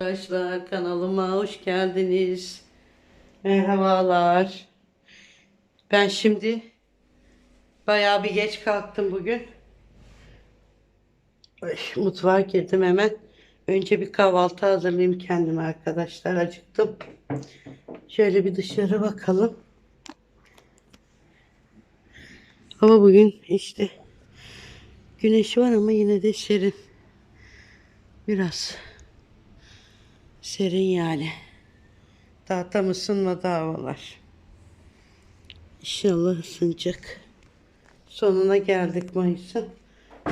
Arkadaşlar kanalıma hoş geldiniz. Merhabalar. Ben şimdi bayağı bir geç kalktım bugün. Ay, mutfağa girdim hemen. Önce bir kahvaltı hazırlayayım kendime arkadaşlar. Acıktım. Şöyle bir dışarı bakalım. Hava bugün işte güneş var ama yine de serin. Biraz. Serin yani. Daha tam ısınmadı havalar. İnşallah ısınacak. Sonuna geldik Mayıs'ın.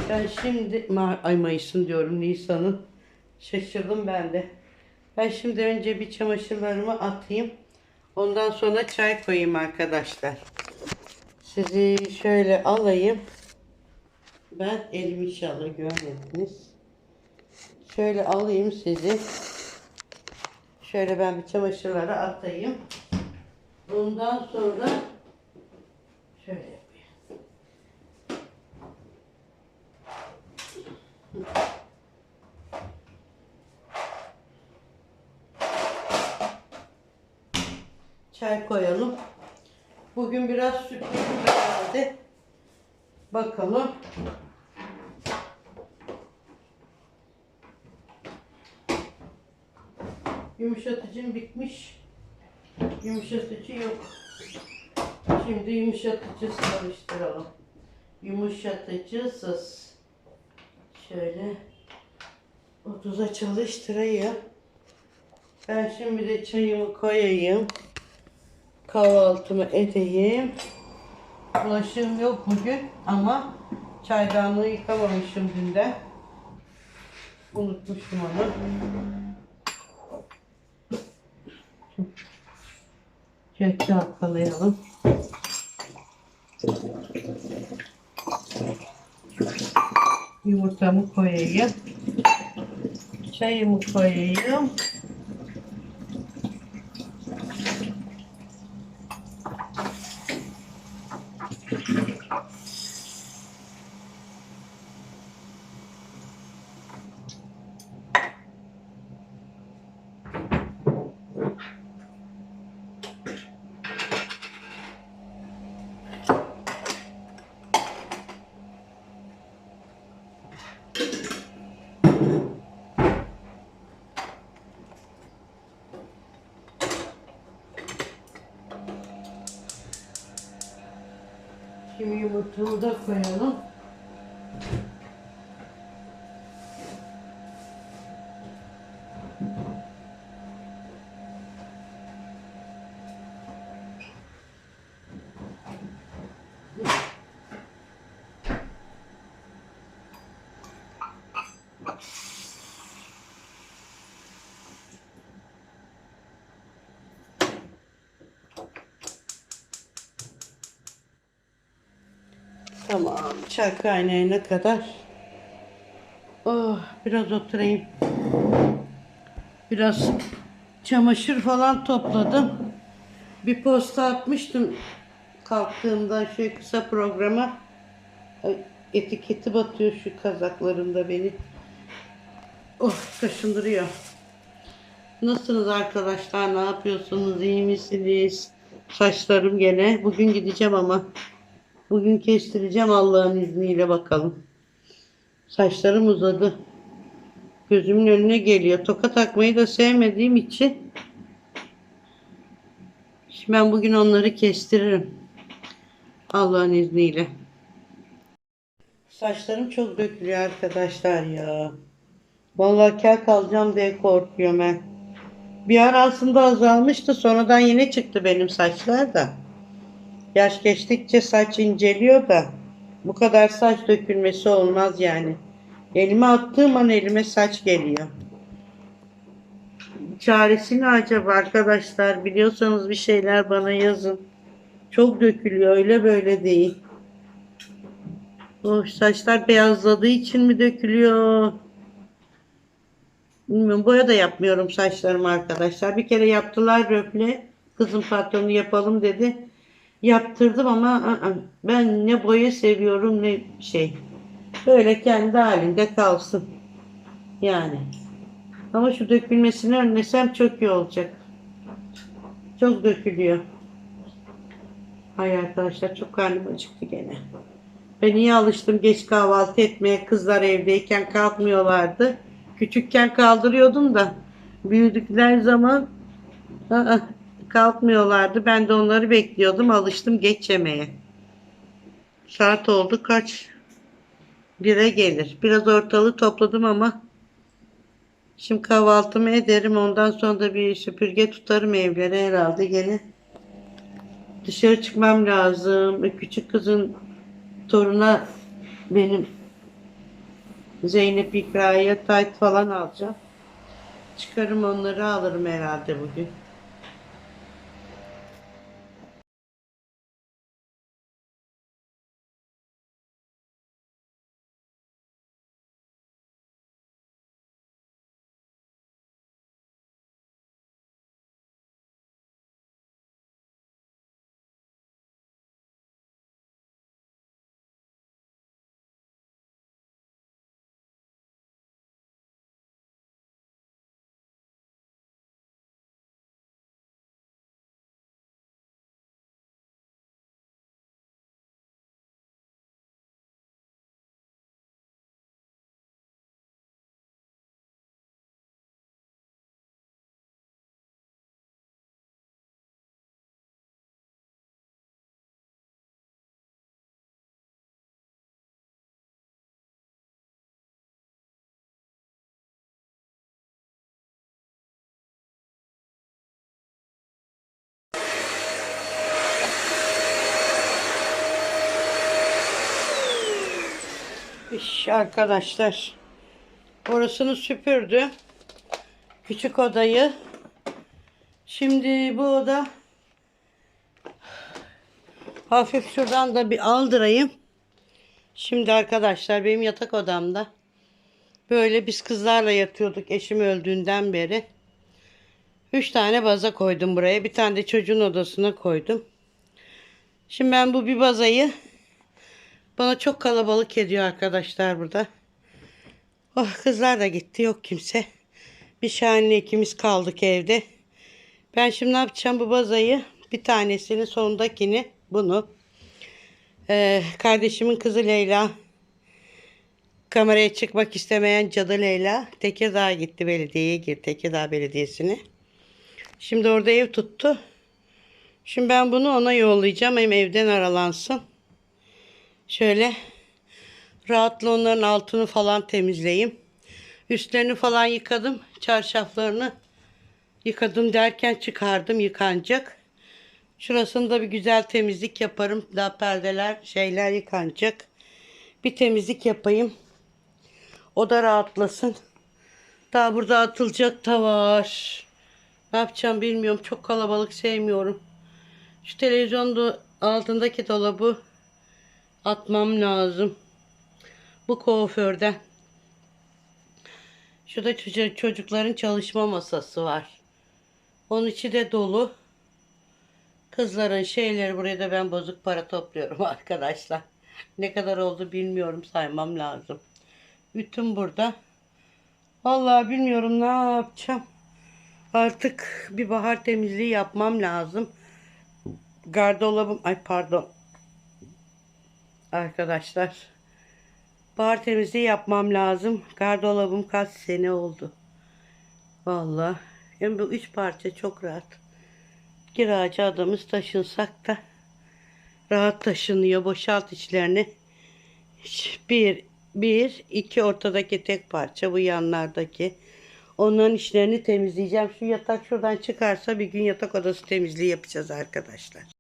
Ben şimdi, Ma ay Mayıs'ın diyorum Nisan'ın. Şaşırdım ben de. Ben şimdi önce bir çamaşırlarımı atayım. Ondan sonra çay koyayım arkadaşlar. Sizi şöyle alayım. Ben elim inşallah görmediniz. Şöyle alayım sizi. Şöyle ben bir çamaşırları atayım. Bundan sonra şöyle yapayım. Çay koyalım. Bugün biraz sürpriz geldi. Bakalım. Yumuşatıcım bitmiş. Yumuşatıcı yok. Şimdi yumuşatıcı çalıştıralım. Yumuşatıcısız. Şöyle 30'a çalıştırayım. Ben şimdi de çayımı koyayım. Kahvaltımı edeyim. Bulaşığım yok bugün ama çaydanlığı yıkamamışım dünden. Unutmuşum onu. Şöyle çalkalayalım. Yumurtamı koyayım. Çayımı koyayım. Yumurtamı da koyalım. Tamam. Çay kaynayana kadar. Oh, biraz oturayım. Biraz çamaşır falan topladım. Bir posta atmıştım kalktığımda şu kısa programa. Etiketi batıyor şu kazaklarımda beni. Oh kaşındırıyor. Nasılsınız arkadaşlar? Ne yapıyorsunuz? İyi misiniz? Saçlarım gene. Bugün gideceğim ama. Bugün kestireceğim Allah'ın izniyle bakalım. Saçlarım uzadı. Gözümün önüne geliyor. Toka takmayı da sevmediğim için şimdi ben bugün onları kestiririm. Allah'ın izniyle. Saçlarım çok dökülüyor arkadaşlar ya. Vallahi kel kalacağım diye korkuyorum ben. Bir ara aslında azalmıştı. Sonradan yine çıktı benim saçlar da. Yaş geçtikçe saç inceliyor da bu kadar saç dökülmesi olmaz yani. Elime attığım an elime saç geliyor. Çaresi ne acaba arkadaşlar? Biliyorsanız bir şeyler bana yazın. Çok dökülüyor öyle böyle değil. Oh, saçlar beyazladığı için mi dökülüyor? Bilmiyorum. Boya da yapmıyorum saçlarımı arkadaşlar. Bir kere yaptılar röple. Kızım patronu yapalım dedi. Yaptırdım ama ben ne boya seviyorum ne şey. Böyle kendi halinde kalsın. Yani. Ama şu dökülmesini önlesem çok iyi olacak. Çok dökülüyor. Hay arkadaşlar çok karnım acıktı gene. Ben iyi alıştım geç kahvaltı etmeye. Kızlar evdeyken kalkmıyorlardı. Küçükken kaldırıyordum da büyüdükler zaman kalkmıyorlardı. Ben de onları bekliyordum. Alıştım geç yemeye. Saat oldu kaç? Bire gelir. Biraz ortalığı topladım ama şimdi kahvaltımı ederim. Ondan sonra da bir süpürge tutarım evlere herhalde gene. Dışarı çıkmam lazım. Küçük kızın toruna benim Zeynep İkra'ya tayt falan alacağım. Çıkarım onları alırım herhalde bugün. İş arkadaşlar. Orasını süpürdü. Küçük odayı. Şimdi bu oda hafif şuradan da bir aldırayım. Şimdi arkadaşlar benim yatak odamda böyle biz kızlarla yatıyorduk eşim öldüğünden beri. Üç tane baza koydum buraya. Bir tane de çocuğun odasına koydum. Şimdi ben bu bir bazayı bana çok kalabalık ediyor arkadaşlar burada. Oh kızlar da gitti yok kimse. Bir şahane ikimiz kaldık evde. Ben şimdi ne yapacağım bu bazayı? Bir tanesini sondakini bunu. Ee, kardeşimin kızı Leyla. Kameraya çıkmak istemeyen cadı Leyla. Tekirdağ'a gitti belediyeye girdi. Tekirdağ Belediyesi'ne. Şimdi orada ev tuttu. Şimdi ben bunu ona yollayacağım. Hem evden aralansın. Şöyle rahatla onların altını falan temizleyeyim. Üstlerini falan yıkadım. Çarşaflarını yıkadım derken çıkardım yıkanacak. Şurasını da bir güzel temizlik yaparım. Daha perdeler şeyler yıkanacak. Bir temizlik yapayım. O da rahatlasın. Daha burada atılacak da var. Ne yapacağım bilmiyorum. Çok kalabalık sevmiyorum. Şu televizyonda altındaki dolabı atmam lazım. Bu kuaförden. Şurada çocuk, çocukların çalışma masası var. Onun içi de dolu. Kızların şeyleri buraya da ben bozuk para topluyorum arkadaşlar. Ne kadar oldu bilmiyorum saymam lazım. Bütün burada. Vallahi bilmiyorum ne yapacağım. Artık bir bahar temizliği yapmam lazım. Gardolabım ay pardon. Arkadaşlar. Bahar temizliği yapmam lazım. Gardolabım kaç sene oldu. Vallahi. Yani bu üç parça çok rahat. Kiracı adamız taşınsak da rahat taşınıyor. Boşalt içlerini. Bir, bir, iki ortadaki tek parça. Bu yanlardaki. Onların içlerini temizleyeceğim. Şu yatak şuradan çıkarsa bir gün yatak odası temizliği yapacağız arkadaşlar.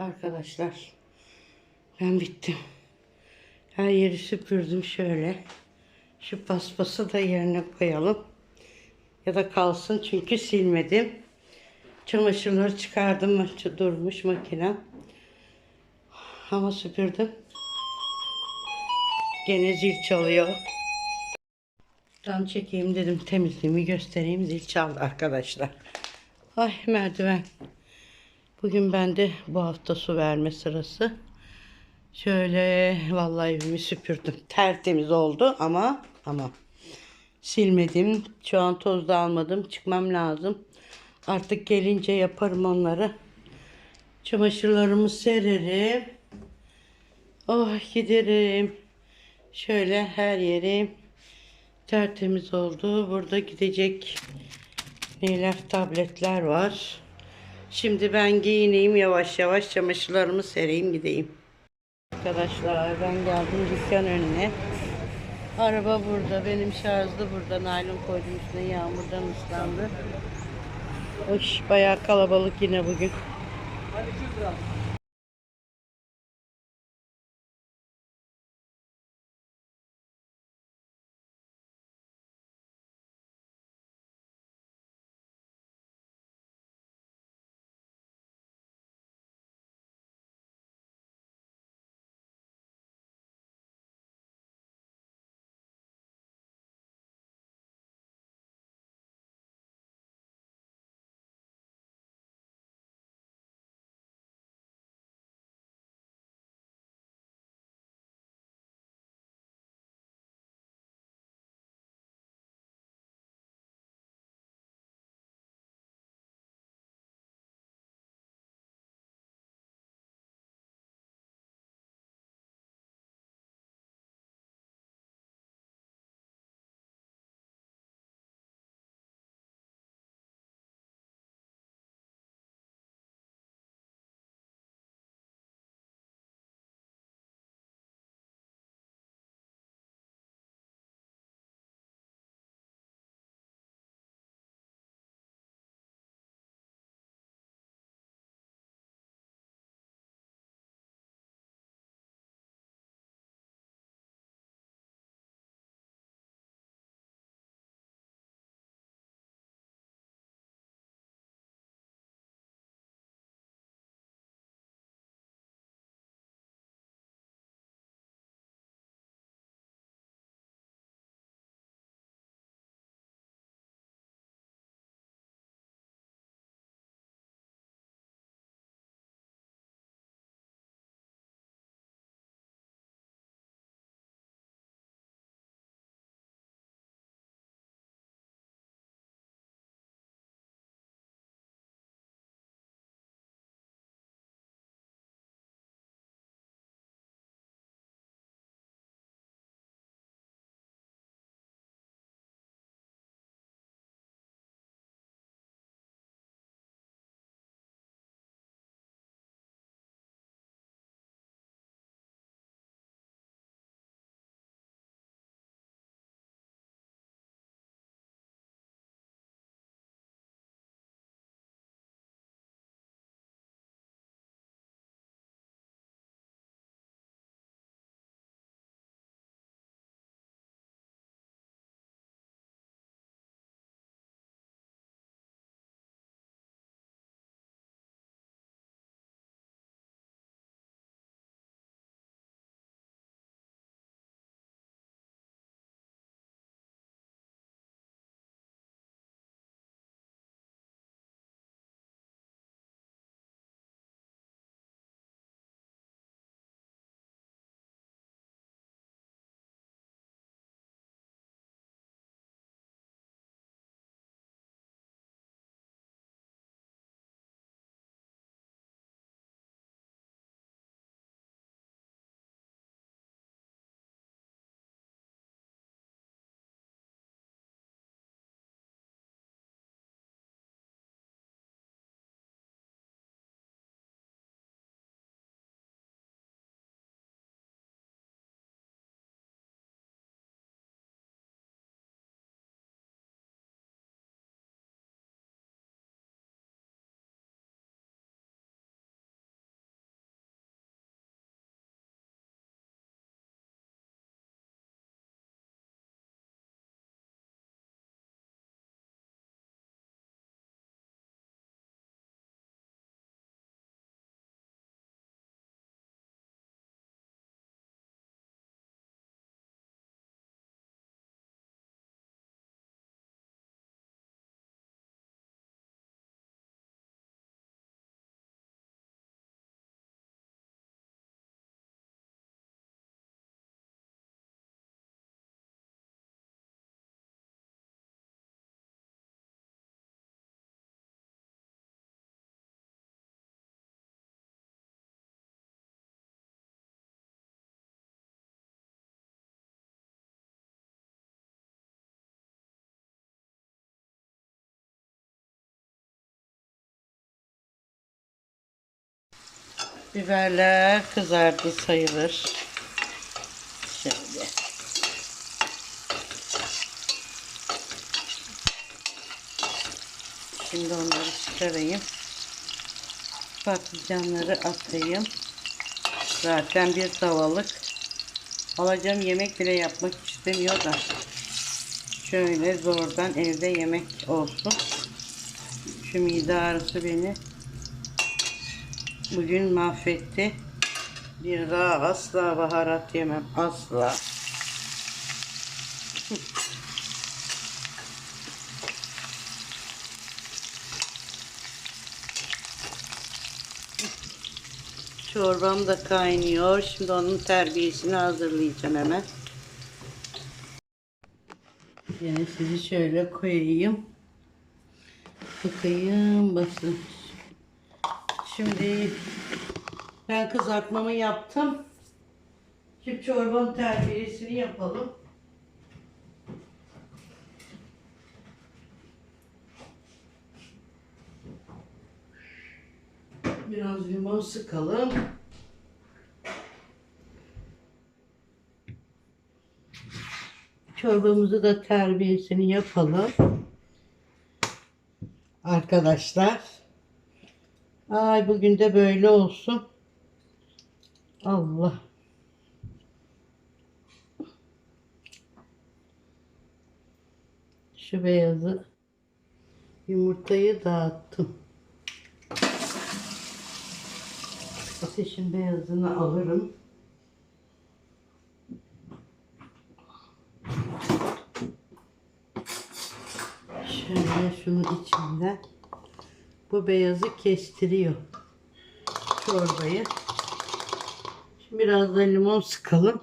Arkadaşlar ben bittim. Her yeri süpürdüm şöyle. Şu paspası da yerine koyalım. Ya da kalsın çünkü silmedim. Çamaşırları çıkardım. Durmuş makine. Ama süpürdüm. Gene zil çalıyor. Tam çekeyim dedim temizliğimi göstereyim zil çaldı arkadaşlar. Ay merdiven. Bugün bende bu hafta su verme sırası. Şöyle vallahi evimi süpürdüm. Tertemiz oldu ama ama silmedim. Şu an toz da almadım. Çıkmam lazım. Artık gelince yaparım onları. Çamaşırlarımı sererim. Oh giderim. Şöyle her yerim tertemiz oldu. Burada gidecek neler tabletler var. Şimdi ben giyineyim yavaş yavaş çamaşırlarımı sereyim gideyim. Arkadaşlar ben geldim dükkan önüne. Araba burada. Benim şarjlı burada. Naylon koydum üstüne yağmurdan ıslandı. Hoş bayağı kalabalık yine bugün. Biberler kızardı sayılır. Şöyle. Şimdi onları çıkarayım. Patlıcanları atayım. Zaten bir tavalık. Alacağım yemek bile yapmak istemiyor da. Şöyle zordan evde yemek olsun. Şu mide ağrısı beni bugün mahvetti. Bir daha asla baharat yemem. Asla. Çorbam da kaynıyor. Şimdi onun terbiyesini hazırlayacağım hemen. Yine sizi şöyle koyayım. Bakayım basın. Şimdi ben kızartmamı yaptım. Şimdi çorbanın terbiyesini yapalım. Biraz limon sıkalım. Çorbamızı da terbiyesini yapalım. Arkadaşlar. Ay bugün de böyle olsun. Allah. Şu beyazı yumurtayı dağıttım. Ateşin beyazını alırım. Şöyle şunun içinden bu beyazı kestiriyor çorbayı. Şimdi biraz da limon sıkalım.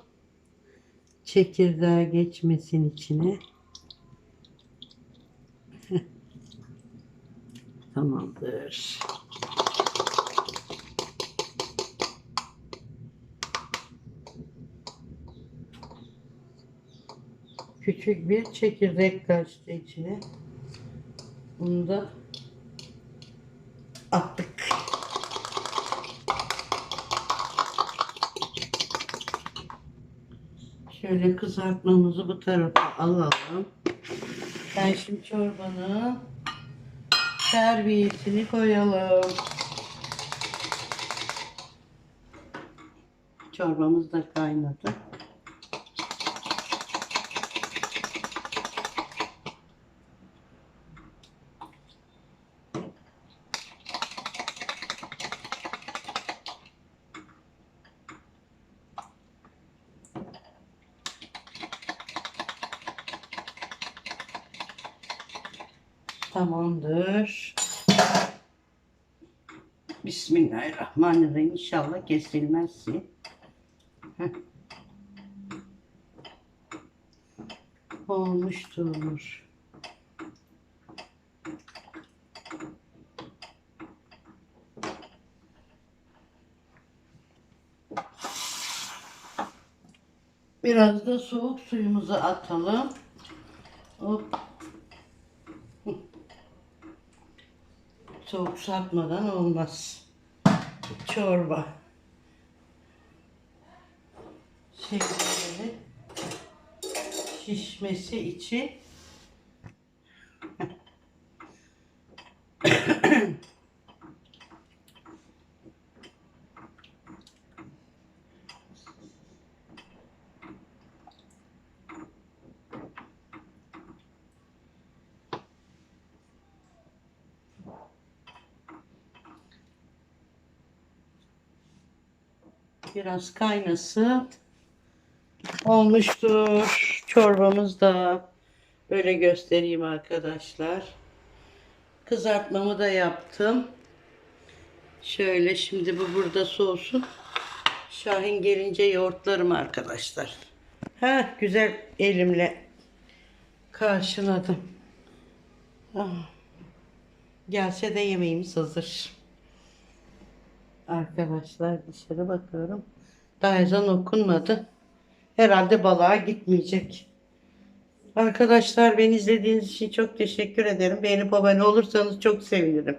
Çekirdeği geçmesin içine. Tamamdır. Küçük bir çekirdek kaçtı içine. Bunu da attık. Şöyle kızartmamızı bu tarafa alalım. Ben şimdi çorbanın terbiyesini koyalım. Çorbamız da kaynadı. Tamamdır. Bismillahirrahmanirrahim. İnşallah kesilmezsin. Olmuştur. Biraz da soğuk suyumuzu atalım. Hop. Soğuk satmadan olmaz. Çorba. Şekerleri şişmesi için biraz kaynasın. Olmuştur. Çorbamız da böyle göstereyim arkadaşlar. Kızartmamı da yaptım. Şöyle şimdi bu burada soğusun. Şahin gelince yoğurtlarım arkadaşlar. Ha güzel elimle karşıladım. Ah. Gelse de yemeğimiz hazır. Arkadaşlar dışarı bakıyorum. Daha ezan okunmadı. Herhalde balığa gitmeyecek. Arkadaşlar beni izlediğiniz için çok teşekkür ederim. Beğenip abone olursanız çok sevinirim.